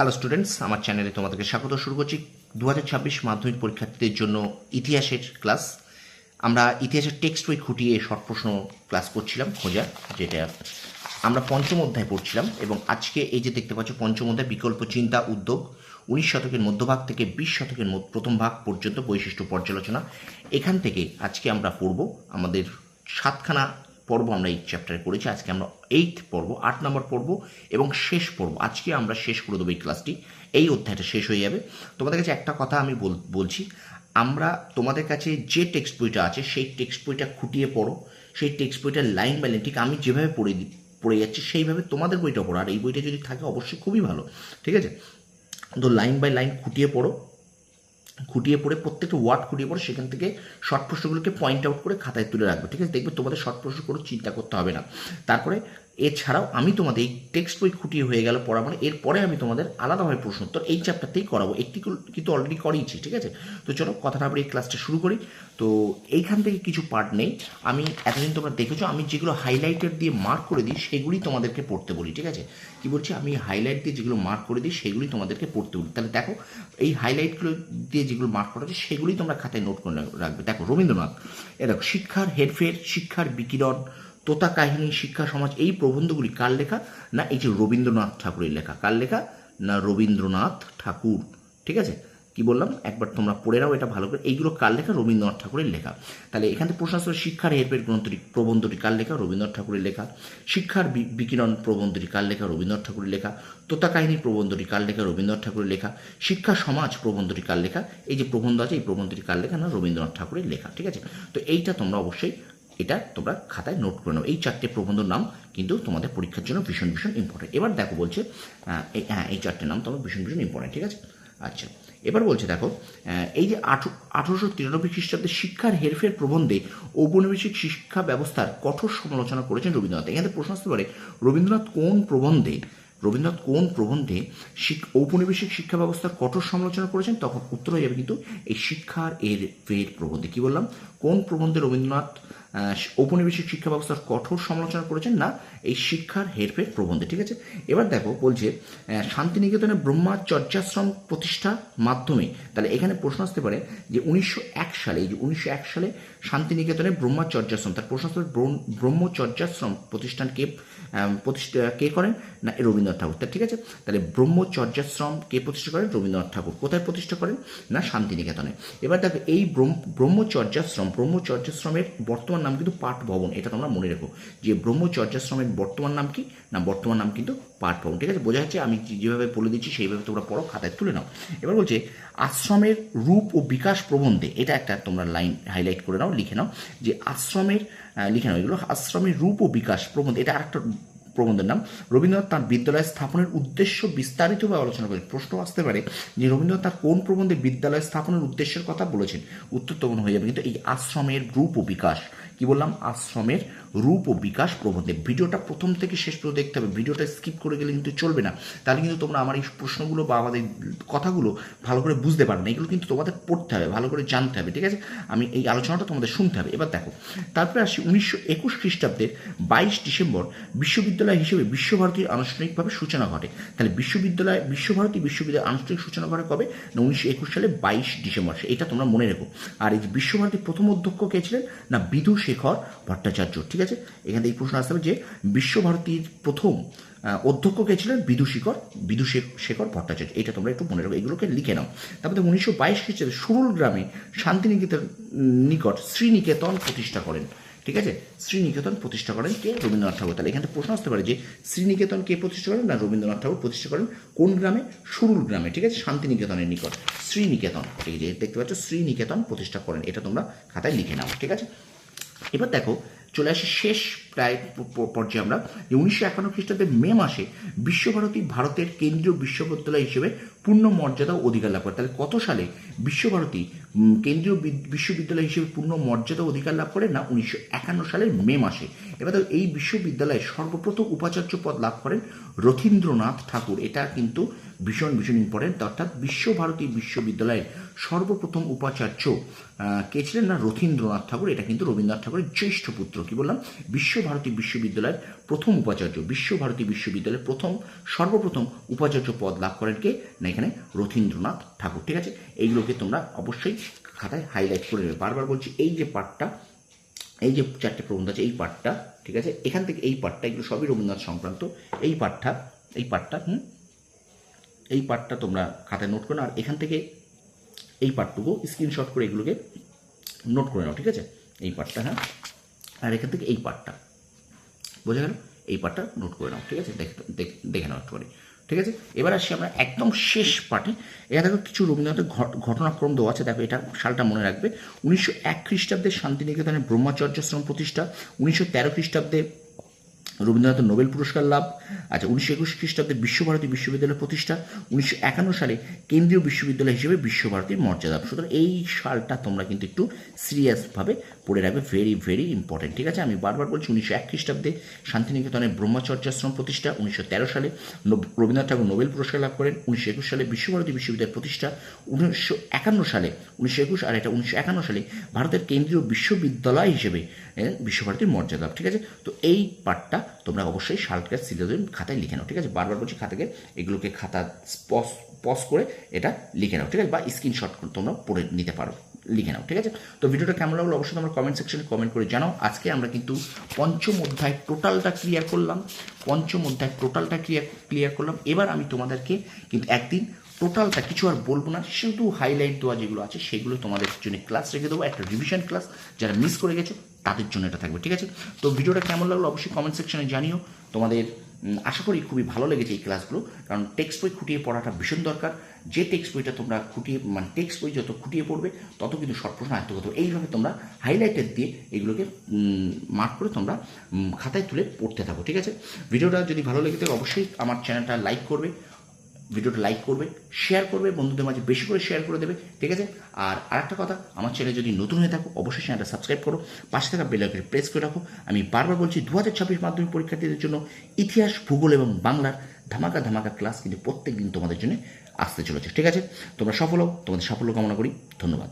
Hello students আমার চ্যানেলে তোমাদেরকে স্বাগত। শুরু করছি দু হাজার ছাব্বিশ মাধ্যমিক পরীক্ষার্থীদের জন্য ইতিহাসের ক্লাস আমরা ইতিহাসের টেক্সট বই খুঁটিয়ে শর্ট প্রশ্ন ক্লাস করছিলাম খোঁজা যেটা আমরা পঞ্চম অধ্যায় পড়ছিলাম এবং আজকে এই যে দেখতে পাচ্ছ পঞ্চম অধ্যায় বিকল্প চিন্তা উদ্যোগ, উনিশ শতকের মধ্যভাগ থেকে বিশ শতকের প্রথম ভাগ পর্যন্ত বৈশিষ্ট্য পর্যালোচনা। এখান থেকে আজকে আমরা পড়ব আমাদের সাতখানা পর্ব আমরা এই চ্যাপ্টারে করেছি। আজকে আমরা এইট পর্ব, আট নম্বর পর্ব এবং শেষ পর্ব। আজকে আমরা শেষ করে দেবো এই ক্লাসটি এই অধ্যায়টা শেষ হয়ে যাবে। তোমাদের কাছে একটা কথা আমি বল- বলছি। আমরা তোমাদের কাছে যে টেক্সট বইটা আছে, সেই টেক্সট বইটা খুঁটিয়ে পড়ো। সেই টেক্সট বইটার লাইন বাই লাইন ঠিক আমি যেভাবে পড়ে পড়ে যাচ্ছি, সেইভাবে তোমাদের বইটা পড়ো। আর এই বইটা যদি থাকে, অবশ্যই খুবই ভালো। ঠিক আছে? তো লাইন বাই লাইন খুঁটিয়ে পড়ো। খুঁটিয়ে পড়ে, প্রত্যেকটা ওয়ার্ড খুঁটিয়ে পড়ে, সেখান থেকে শর্ট প্রশ্নগুলোকে পয়েন্ট আউট করে খাতায় তুলে রাখবে। ঠিক আছে? দেখবে তোমাদের শর্ট প্রশ্ন কোনো চিন্তা করতে হবে না। তারপরে এছাড়াও আমি তোমাদের এই টেক্সট বই খুঁটিয়ে হয়ে গেল পড়া মানে এরপরে আমি তোমাদের আলাদাভাবে প্রশ্ন উত্তর এই চ্যাপ্টারতেই করাবো। একটি কিন্তু অলরেডি করিয়েছি ঠিক আছে? তো চলো কথাটা আবার এই ক্লাসটা শুরু করি। তো এইখান থেকে কিছু পার্ট নেই। আমি এতদিন তোমরা দেখেছ, আমি যেগুলো হাইলাইটার দিয়ে মার্ক করে দিই, সেগুলি তোমাদেরকে পড়তে বলি, ঠিক আছে? কি বলছি? আমি হাইলাইট দিয়ে যেগুলো মার্ক করে দিই, সেগুলি তোমাদেরকে পড়তে বলি। তাহলে দেখো, এই হাইলাইটগুলো দিয়ে যেগুলো মার্ক করা আছে সেগুলি তোমরা খাতায় নোট করে রাখবে। দেখো, রবীন্দ্রনাথ, এ দেখো, শিক্ষার হেরফের, শিক্ষার বিকিরণ তোতা কাহিনী, শিক্ষা সমাজ, এই প্রবন্ধগুলি কার লেখা? না, এই যে রবীন্দ্রনাথ ঠাকুরের লেখা। কার লেখা? না, রবীন্দ্রনাথ ঠাকুর। ঠিক আছে? কি বললাম? একবার তোমরা পড়ে নাও, এটা ভালো করে। এইগুলো কার লেখা? রবীন্দ্রনাথ ঠাকুরের লেখা। তাহলে এখান থেকে প্রশ্ন আসবে শিক্ষার হেরফের গ্রন্থটি, প্রবন্ধটি কার লেখা? রবীন্দ্রনাথ ঠাকুরের লেখা। শিক্ষার বিকিরণ প্রবন্ধটি কার লেখা? রবীন্দ্রনাথ ঠাকুরের লেখা। তোতা কাহিনী প্রবন্ধটি কার লেখা? রবীন্দ্রনাথ ঠাকুরের লেখা। শিক্ষা সমাজ প্রবন্ধটি কার লেখা? এই যে প্রবন্ধ আছে, এই প্রবন্ধটি কার লেখা? না, রবীন্দ্রনাথ ঠাকুরের লেখা। ঠিক আছে? তো এইটা তোমরা অবশ্যই এটা তোমরা খাতায় নোট করে নাও। এই চারটে প্রবন্ধর নাম কিন্তু তোমাদের পরীক্ষার জন্য ভীষণ ভীষণ ইম্পর্টেন্ট এবার দেখো বলছে হ্যাঁ এই চারটে নাম তোমার ভীষণ ভীষণ ইম্পর্টেন্ট ঠিক আছে? আচ্ছা এবার বলছে দেখো এই যে আঠো, আঠারোশো তিরানব্বই খ্রিস্টাব্দে শিক্ষার হেরফের প্রবন্ধে ঔপনিবেশিক শিক্ষা ব্যবস্থার কঠোর সমালোচনা করেছেন রবীন্দ্রনাথ। এখানে প্রশ্ন আসতে পারে, রবীন্দ্রনাথ কোন প্রবন্ধে, রবীন্দ্রনাথ কোন প্রবন্ধে শিক, ঔপনিবেশিক শিক্ষা ব্যবস্থার কঠোর সমালোচনা করেছেন? তখন উত্তর হয়ে যাবে কিন্তু এই শিক্ষার এর ফের প্রবন্ধে। কি বললাম? কোন প্রবন্ধে রবীন্দ্রনাথ ঔপনিবেশিক শিক্ষা ব্যবস্থার কঠোর সমালোচনা করেছেন না, এই শিক্ষার হেরফের প্রবন্ধে, ঠিক আছে? এবার দেখো, বলছে শান্তিনিকেতনে ব্রহ্মাচর্যাশ্রম প্রতিষ্ঠা মাধ্যমে, তাহলে এখানে প্রশ্ন আসতে পারে যে উনিশশো এক সালে, এই যে উনিশশো এক সালে শান্তিনিকেতনে ব্রহ্মাচর্যাশ্রম তার প্রশ্ন আসতে ব্রহ্মচর্যাশ্রম প্রতিষ্ঠান কে প্রতিষ্ঠা, কে করেন? না রবীন্দ্রনাথ ঠাকুর। তার ঠিক আছে? তাহলে ব্রহ্মচর্যাশ্রম কে প্রতিষ্ঠা করেন? রবীন্দ্রনাথ ঠাকুর। কোথায় প্রতিষ্ঠা করেন? না, শান্তিনিকেতনে। এবার দেখো, এই ব্রহ্মচর্যাশ্রম ব্রহ্মচর্যাশ্রমের বর্তমান নাম কিন্তু পাঠ ভবন, এটা তোমরা মনে রেখো। যে ব্রহ্মচর্যাশ্রমের বর্তমান নাম কি? না, বর্তমান নাম কিন্তু পাঠ ভবন। ঠিক আছে, বোঝা যাচ্ছে, আমি যেভাবে বলে দিচ্ছি, সেইভাবে তোমরা পড়ো, খাতায় তুলে নাও। এবার বলছে, আশ্রমের রূপ ও বিকাশ প্রবন্ধে, এটা একটা তোমরা লাইন হাইলাইট করে নাও, লিখে নাও, যে আশ্রমের লিখে নাও এগুলো, আশ্রমের রূপ ও বিকাশ প্রবন্ধ, এটা আরেকটা প্রবন্ধের নাম। রবীন্দ্রনাথ তার বিদ্যালয় স্থাপনের উদ্দেশ্য বিস্তারিতভাবে আলোচনা করেন। প্রশ্ন আসতে পারে যে রবীন্দ্রনাথ তার কোন প্রবন্ধে বিদ্যালয় স্থাপনের উদ্দেশ্যের কথা বলেছেন? উত্তর তখন হয়ে যাবে, কিন্তু এই আশ্রমের রূপ ও বিকাশ কি বললাম? আশ্রমের রূপ ও বিকাশ প্রবন্ধে। ভিডিওটা প্রথম থেকে শেষ পর্যন্ত দেখতে হবে। ভিডিওটা স্কিপ করে গেলে কিন্তু চলবে না। তাহলে কিন্তু তোমরা আমার এই প্রশ্নগুলো বা আমাদের কথাগুলো ভালো করে বুঝতে পারবে না। এগুলো কিন্তু তোমাদের পড়তে হবে, ভালো করে জানতে হবে, ঠিক আছে? আমি এই আলোচনাটা তোমাদের শুনতে হবে। এবার দেখো, তারপরে আসি উনিশশো একুশ খ্রিস্টাব্দের বাইশ ডিসেম্বর বিশ্ববিদ্যালয় হিসেবে বিশ্বভারতীর আনুষ্ঠানিকভাবে সূচনা ঘটে। তাহলে বিশ্ববিদ্যালয়, বিশ্বভারতী বিশ্ববিদ্যালয় আনুষ্ঠানিক সূচনা ঘটে কবে? না, উনিশশো একুশ সালে বাইশ ডিসেম্বর। এটা তোমরা মনে রেখো। আর এই বিশ্বভারতীর প্রথম অধ্যক্ষ কে ছিলেন? না বিধু শেখর, ভট্টাচার্য। ঠিক আছে? এখান এই প্রশ্ন আসতে হবে যে বিশ্বভারতীর প্রথম অধ্যক্ষ কে ছিলেন? বিদুশেখর বিদু শে- শেখর ভট্টাচার্য। এটা তোমরা একটু মনে রাখো, এগুলোকে লিখে নাও। তারপরে উনিশশো বাইশ খ্রিস্টাব্দে সুরুল গ্রামে শান্তিনিকেতন নিকট শ্রীনিকেতন প্রতিষ্ঠা করেন। ঠিক আছে? শ্রীনিকেতন প্রতিষ্ঠা করেন কে? রবীন্দ্রনাথ ঠাকুর। তাহলে এখানে প্রশ্ন আসতে পারে যে শ্রীনিকেতন কে প্রতিষ্ঠা করেন না রবীন্দ্রনাথ ঠাকুর প্রতিষ্ঠা করেন? কোন গ্রামে? সুরুল গ্রামে। ঠিক আছে? শান্তিনিকেতনের নিকট। শ্রীনিকেতন। ঠিক যে দেখতে পাচ্ছ, শ্রীনিকেতন প্রতিষ্ঠা করেন। এটা তোমরা খাতায় লিখে নাও। ঠিক আছে? এবার দেখো চলে আসি শেষ প্রায় পর্যায়ে আমরা, যে উনিশশো একান্ন খ্রিস্টাব্দের মে মাসে বিশ্বভারতী ভারতের কেন্দ্রীয় বিশ্ববিদ্যালয় হিসেবে পূর্ণ মর্যাদা ও অধিকার লাভ করে। তাহলে কত সালে বিশ্বভারতী কেন্দ্রীয় বিশ্ববিদ্যালয় হিসেবে পূর্ণ মর্যাদা অধিকার লাভ করে না উনিশশো একান্ন সালের মে মাসে? এবার এই বিশ্ববিদ্যালয়ে সর্বপ্রথম উপাচার্য পদ লাভ করেন রথীন্দ্রনাথ ঠাকুর। এটা কিন্তু ভীষণ ভীষণ ইম্পর্টেন্ট অর্থাৎ বিশ্বভারতী বিশ্ববিদ্যালয়ের সর্বপ্রথম উপাচার্য কে ছিলেন না? রথীন্দ্রনাথ ঠাকুর। এটা কিন্তু রবীন্দ্রনাথ ঠাকুরের জ্যেষ্ঠ পুত্র। কি বললাম? বিশ্বভারতী বিশ্ববিদ্যালয়ের প্রথম উপাচার্য বিশ্বভারতী বিশ্ববিদ্যালয়ের প্রথম, সর্বপ্রথম উপাচার্য পদ লাভ করেন কে? না, এখানে রথীন্দ্রনাথ ঠাকুর, ঠিক আছে? এইগুলোকে তোমরা অবশ্যই খাতায় হাইলাইট করে নেবে। বারবার বলছি, এই যে পার্টটা এই যে চারটে প্রবন্ধ আছে, এই পার্টটা ঠিক আছে? এখান থেকে এই পার্টটা এগুলো সবই রবীন্দ্রনাথ সংক্রান্ত। এই পার্টটা এই পার্টটা হুম? এই পার্টটা তোমরা খাতায় নোট করে নাও, আর এখান থেকে এই পার্টটুকু স্ক্রিনশট করে এগুলোকে নোট করে নাও, ঠিক আছে? এই পার্টটা হ্যাঁ? আর এখান থেকে এই পার্টটা বোঝা গেল? এই পার্টটা নোট করে নাও, ঠিক আছে? দেখে নাও একটু ঠিক আছে? এবার আসি আমরা একদম শেষ পার্টে এখানে দেখো কিছু রবীন্দ্রনাথের ঘট- ঘটনাক্রম দেওয়া আছে, দেখো এটা সালটা মনে রাখবে। উনিশশো এক খ্রিস্টাব্দে শান্তিনিকেতনে ব্রহ্মচর্যাশ্রম প্রতিষ্ঠা, উনিশশো তেরো খ্রিস্টাব্দে রবীন্দ্রনাথের নোবেল পুরস্কার লাভ। আচ্ছা উনিশশো একুশ খ্রিস্টাব্দে বিশ্বভারতী বিশ্ববিদ্যালয় প্রতিষ্ঠা, উনিশশো একান্ন সালে কেন্দ্রীয় বিশ্ববিদ্যালয় হিসেবে বিশ্বভারতীর মর্যাদা সুতরাং এই সালটা তোমরা কিন্তু একটু সিরিয়াসভাবে পড়ে রাখবে। ভেরি ভেরি ইম্পর্টেন্ট ঠিক আছে? আমি বারবার বলছি, উনিশশো এক খ্রিস্টাব্দে শান্তিনিকেতনের ব্রহ্মচর্যাশ্রম প্রতিষ্ঠা, উনিশশো তেরো সালে রবীন্দ্রনাথ ঠাকুর নোবেল পুরস্কার লাভ করেন, উনিশশো একুশ সালে বিশ্বভারতী বিশ্ববিদ্যালয় প্রতিষ্ঠা, উনিশশো একান্ন সালে, উনিশশো একুশ, আর এটা উনিশশো একান্ন সালে ভারতের কেন্দ্রীয় বিশ্ববিদ্যালয় হিসেবে বিশ্বভারতীর মর্যাদা। ঠিক আছে? তো এই পার্টটা তোমরা অবশ্যই সালটা সিলেবাস খাতায় লিখে নাও। ঠিক আছে? বারবার বলছি খাতাকে এগুলোকে খাতা পজ করে এটা লিখে নাও। ঠিক আছে? বা স্ক্রিনশট তোমরা পড়ে নিতে পারো। লিখে নাও। ঠিক আছে? তো ভিডিওটা কেমন লাগল অবশ্যই তোমরা কমেন্ট সেকশনে কমেন্ট করে জানাও। আজকে আমরা কিন্তু পঞ্চম অধ্যায় টোটালটা ক্লিয়ার করলাম। পঞ্চম অধ্যায় টোটালটা ক্লিয়ার ক্লিয়ার করলাম। এবার আমি তোমাদেরকে কিন্তু একদিন টোটালটা কিছু আর বলব না। শুধু হাইলাইট দেওয়া যেগুলো আছে, সেগুলো তোমাদের জন্য ক্লাস রেখে দেবো। একটা রিভিশন ক্লাস যারা মিস করে গেছো তাদের জন্য এটা থাকবে, ঠিক আছে? তো ভিডিওটা কেমন লাগল অবশ্যই কমেন্ট সেকশনে জানিও। তোমাদের আশা করি খুবই ভালো লেগেছে এই ক্লাসগুলো কারণ টেক্সট বই খুঁটিয়ে পড়াটা ভীষণ দরকার। যে টেক্সট বইটা তোমরা খুঁটিয়ে মানে টেক্সট বই যত খুঁটিয়ে পড়বে, তত কিন্তু শর্ট প্রশ্ন আয়ত্ত করতে এইভাবে তোমরা হাইলাইটেড দিয়ে এগুলোকে মার্ক করে তোমরা খাতায় তুলে পড়তে থাকো, ঠিক আছে? ভিডিওটা যদি ভালো লেগে থাকে, অবশ্যই আমার চ্যানেলটা লাইক করবে। ভিডিওটা লাইক করবে শেয়ার করবে, বন্ধুদের মাঝে বেশি করে শেয়ার করে দেবে, ঠিক আছে? আর আরেকটা কথা, আমার চ্যানেল যদি নতুন হয়ে থাকো, অবশ্যই চ্যানেলটা সাবস্ক্রাইব করো, পাশে থাকা বেলাকে প্রেস করে রাখো। আমি বারবার বলছি দু হাজার ছাব্বিশ মাধ্যমিক পরীক্ষার্থীদের জন্য ইতিহাস, ভূগোল এবং বাংলার ধামাকা ধামাকা ক্লাস কিন্তু প্রত্যেক দিন তোমাদের জন্য আসতে চলেছে, ঠিক আছে? তোমরা সফল হও, তোমাদের সাফল্য কামনা করি, ধন্যবাদ।